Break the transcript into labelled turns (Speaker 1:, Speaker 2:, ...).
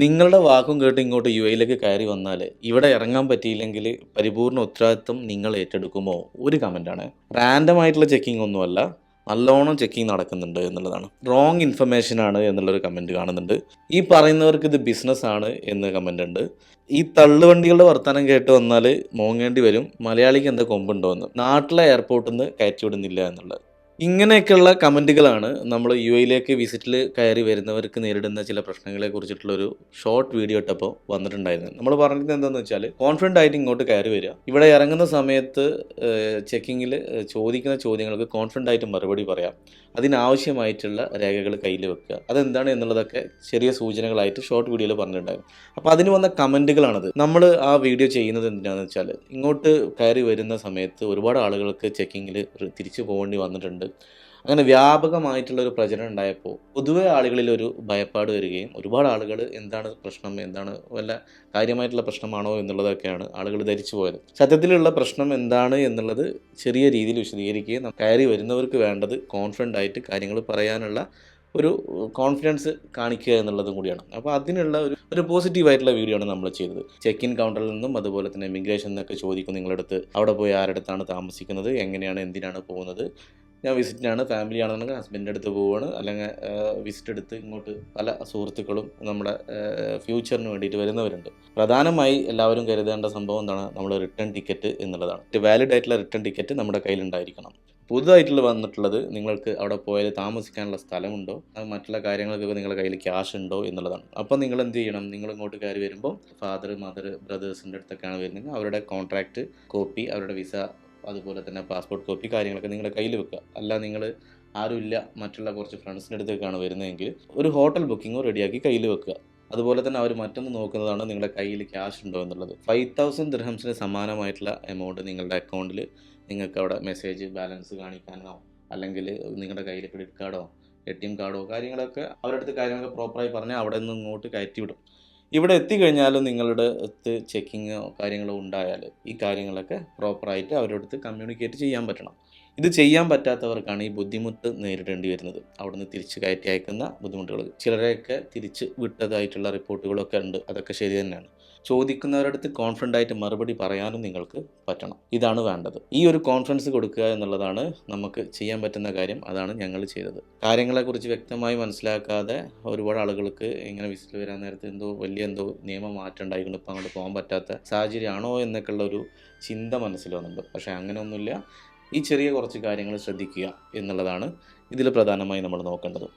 Speaker 1: നിങ്ങളുടെ വാക്കും കേട്ട് ഇങ്ങോട്ട് യു എയിലേക്ക് കയറി വന്നാൽ ഇവിടെ ഇറങ്ങാൻ പറ്റിയില്ലെങ്കിൽ പരിപൂർണ ഉത്തരവാദിത്വം നിങ്ങൾ ഏറ്റെടുക്കുമോ? ഒരു കമന്റാണ് റാൻഡം ആയിട്ടുള്ള ചെക്കിംഗ് ഒന്നുമല്ല നല്ലോണം ചെക്കിംഗ് നടക്കുന്നുണ്ട് എന്നുള്ളതാണ്. റോങ് ഇൻഫർമേഷൻ ആണ് എന്നുള്ളൊരു കമന്റ് കാണുന്നുണ്ട്. ഈ പറയുന്നവർക്ക് ഇത് ബിസിനസ് ആണ് എന്ന് കമന്റ് ഉണ്ട്. ഈ തള്ളുവണ്ടികളുടെ വർത്തമാനം കേട്ട് വന്നാൽ മോങ്ങേണ്ടി വരും. മലയാളിക്ക് എന്താ കൊമ്പുണ്ടോ എന്ന് നാട്ടിലെ എയർപോർട്ടിൽ നിന്ന് കയറ്റി വിടുന്നില്ല എന്നുള്ളത്. ഇങ്ങനെയൊക്കെയുള്ള കമന്റുകളാണ് നമ്മൾ യു എയിലേക്ക് വിസിറ്റിൽ കയറി വരുന്നവർക്ക് നേരിടുന്ന ചില പ്രശ്നങ്ങളെ കുറിച്ചിട്ടുള്ള ഒരു ഷോർട്ട് വീഡിയോ ഇട്ടപ്പോൾ വന്നിട്ടുണ്ടായിരുന്നത് നമ്മൾ പറഞ്ഞത് എന്താണെന്ന് വെച്ചാൽ കോൺഫിഡന്റ് ആയിട്ട് ഇങ്ങോട്ട് കയറി വരിക. ഇവിടെ ഇറങ്ങുന്ന സമയത്ത് ചെക്കിങ്ങിൽ ചോദിക്കുന്ന ചോദ്യങ്ങൾക്ക് കോൺഫിഡന്റ് ആയിട്ട് മറുപടി പറയാം. അതിനാവശ്യമായിട്ടുള്ള രേഖകൾ കയ്യിൽ വെക്കുക. അതെന്താണ് എന്നുള്ളതൊക്കെ ചെറിയ സൂചനകളായിട്ട് ഷോർട്ട് വീഡിയോയിൽ പറഞ്ഞിട്ടുണ്ടായിരുന്നു. അപ്പോൾ അതിന് വന്ന കമന്റുകളാണത്. നമ്മൾ ആ വീഡിയോ ചെയ്യുന്നത് എന്തിനാണെന്ന് വെച്ചാൽ ഇങ്ങോട്ട് കയറി വരുന്ന സമയത്ത് ഒരുപാട് ആളുകൾക്ക് ചെക്കിങ്ങിൽ തിരിച്ചു പോകേണ്ടി വന്നിട്ടുണ്ട്. അങ്ങനെ വ്യാപകമായിട്ടുള്ള ഒരു പ്രചരണം ഉണ്ടായപ്പോൾ പൊതുവെ ആളുകളിൽ ഒരു ഭയപ്പാട് വരികയും ഒരുപാട് ആളുകൾ എന്താണ് പ്രശ്നം എന്താണ് വല്ല കാര്യമായിട്ടുള്ള പ്രശ്നമാണോ എന്നുള്ളതൊക്കെയാണ് ആളുകൾ ധരിച്ചു പോയത്. സത്യത്തിലുള്ള പ്രശ്നം എന്താണ് എന്നുള്ളത് ചെറിയ രീതിയിൽ വിശദീകരിക്കുകയും കയറി വരുന്നവർക്ക് വേണ്ടത് കോൺഫിഡന്റ് ആയിട്ട് കാര്യങ്ങൾ പറയാനുള്ള ഒരു കോൺഫിഡൻസ് കാണിക്കുക എന്നുള്ളതും കൂടിയാണ്. അപ്പോൾ അതിനുള്ള ഒരു ഒരു പോസിറ്റീവായിട്ടുള്ള വീഡിയോ ആണ് നമ്മൾ ചെയ്തത്. ചെക്ക് ഇൻ കൗണ്ടറിൽ നിന്നും അതുപോലെ തന്നെ ഇമിഗ്രേഷൻ എന്നൊക്കെ ചോദിക്കും നിങ്ങളടുത്ത്. അവിടെ പോയി ആരടുത്താണ് താമസിക്കുന്നത് എങ്ങനെയാണ് എന്തിനാണ് പോകുന്നത്? ഞാൻ വിസിറ്റിനാണ്. ഫാമിലി ആണെന്നുണ്ടെങ്കിൽ ഹസ്ബൻഡിന്റെ അടുത്ത് പോവുകയാണ് അല്ലെങ്കിൽ വിസിറ്റ് എടുത്ത് ഇങ്ങോട്ട് പല സുഹൃത്തുക്കളും നമ്മുടെ ഫ്യൂച്ചറിന് വേണ്ടിയിട്ട് വരുന്നവരുണ്ട്. പ്രധാനമായി എല്ലാവരും കരുതേണ്ട സംഭവം എന്താണ്? നമ്മൾ റിട്ടേൺ ടിക്കറ്റ് എന്നുള്ളതാണ്. വാലിഡ് ആയിട്ടുള്ള റിട്ടേൺ ടിക്കറ്റ് നമ്മുടെ കയ്യിലുണ്ടായിരിക്കണം. പുതുതായിട്ടുള്ള വന്നിട്ടുള്ളത് നിങ്ങൾക്ക് അവിടെ പോയാൽ താമസിക്കാനുള്ള സ്ഥലമുണ്ടോ? അത് മറ്റുള്ള കാര്യങ്ങൾക്കൊക്കെ നിങ്ങളുടെ കയ്യിൽ ക്യാഷ് ഉണ്ടോ എന്നുള്ളതാണ്. അപ്പോൾ നിങ്ങൾ എന്ത് ചെയ്യണം? നിങ്ങൾ ഇങ്ങോട്ട് കയറി വരുമ്പോൾ ഫാദർ മദർ ബ്രദേഴ്സിന്റെ അടുത്തൊക്കെയാണ് വരുന്നത്. അവരുടെ കോൺട്രാക്റ്റ് കോപ്പി അവരുടെ വിസ അതുപോലെ തന്നെ പാസ്പോർട്ട് കോപ്പി കാര്യങ്ങളൊക്കെ നിങ്ങളുടെ കയ്യിൽ വെക്കുക. അല്ല നിങ്ങൾ ആരുമില്ല മറ്റുള്ള കുറച്ച് ഫ്രണ്ട്സിന്റെ അടുത്തേക്കാണ് വരുന്നതെങ്കിൽ ഒരു ഹോട്ടൽ ബുക്കിങ്ങോ റെഡിയാക്കി കയ്യിൽ വെക്കുക. അതുപോലെ തന്നെ അവർ മറ്റൊന്ന് നോക്കുന്നതാണ് നിങ്ങളുടെ കയ്യിൽ ക്യാഷ് ഉണ്ടോ എന്നുള്ളത്. ഫൈവ് തൗസൻഡ് ദിർഹംസിന് സമാനമായിട്ടുള്ള എമൗണ്ട് നിങ്ങളുടെ അക്കൗണ്ടിൽ നിങ്ങൾക്ക് അവിടെ മെസ്സേജ് ബാലൻസ് കാണിക്കാനോ അല്ലെങ്കിൽ നിങ്ങളുടെ കയ്യിൽ ക്രെഡിറ്റ് കാർഡോ എ ടി എം കാർഡോ കാര്യങ്ങളൊക്കെ അവരുടെ അടുത്ത് കാര്യങ്ങളൊക്കെ പ്രോപ്പറായി പറഞ്ഞാൽ അവിടെ നിന്ന് ഇങ്ങോട്ട് കയറ്റി വിടും ഇവിടെ എത്തിക്കഴിഞ്ഞാലും നിങ്ങളുടെ അടുത്ത് ചെക്കിങ്ങോ കാര്യങ്ങളോ ഉണ്ടായാൽ ഈ കാര്യങ്ങളൊക്കെ പ്രോപ്പറായിട്ട് അവരുടെ അടുത്ത് കമ്മ്യൂണിക്കേറ്റ് ചെയ്യാൻ പറ്റണം. ഇത് ചെയ്യാൻ പറ്റാത്തവർക്കാണ് ഈ ബുദ്ധിമുട്ട് നേരിടേണ്ടി വരുന്നത്. അവിടുന്ന് തിരിച്ച് കയറ്റി അയക്കുന്ന ബുദ്ധിമുട്ടുകൾ. ചിലരെയൊക്കെ തിരിച്ച് വിട്ടതായിട്ടുള്ള റിപ്പോർട്ടുകളൊക്കെ ഉണ്ട്. അതൊക്കെ ശരി തന്നെയാണ്. ചോദിക്കുന്നവരുടെ അടുത്ത് കോൺഫിഡന്റ് ആയിട്ട് മറുപടി പറയാനും നിങ്ങൾക്ക് പറ്റണം. ഇതാണ് വേണ്ടത്. ഈ ഒരു കോൺഫിഡൻസ് കൊടുക്കുക എന്നുള്ളതാണ് നമുക്ക് ചെയ്യാൻ പറ്റുന്ന കാര്യം. അതാണ് ഞങ്ങൾ ചെയ്തത്. കാര്യങ്ങളെക്കുറിച്ച് വ്യക്തമായി മനസ്സിലാക്കാതെ ഒരുപാട് ആളുകൾക്ക് ഇങ്ങനെ വിസിറ്റ് വരാൻ നേരത്തെ എന്തോ വലിയ എന്തോ നിയമം മാറ്റം ഉണ്ടായിക്കൊണ്ട് ഇപ്പോൾ അങ്ങോട്ട് പോകാൻ പറ്റാത്ത സാഹചര്യമാണോ എന്നൊക്കെയുള്ള ഒരു ചിന്ത മനസ്സിൽ വന്നിട്ടുണ്ട്. പക്ഷേ അങ്ങനെയൊന്നുമില്ല. ഈ ചെറിയ കുറച്ച് കാര്യങ്ങൾ ശ്രദ്ധിക്കുക എന്നുള്ളതാണ് ഇതിൽ പ്രധാനമായി നമ്മൾ നോക്കേണ്ടത്.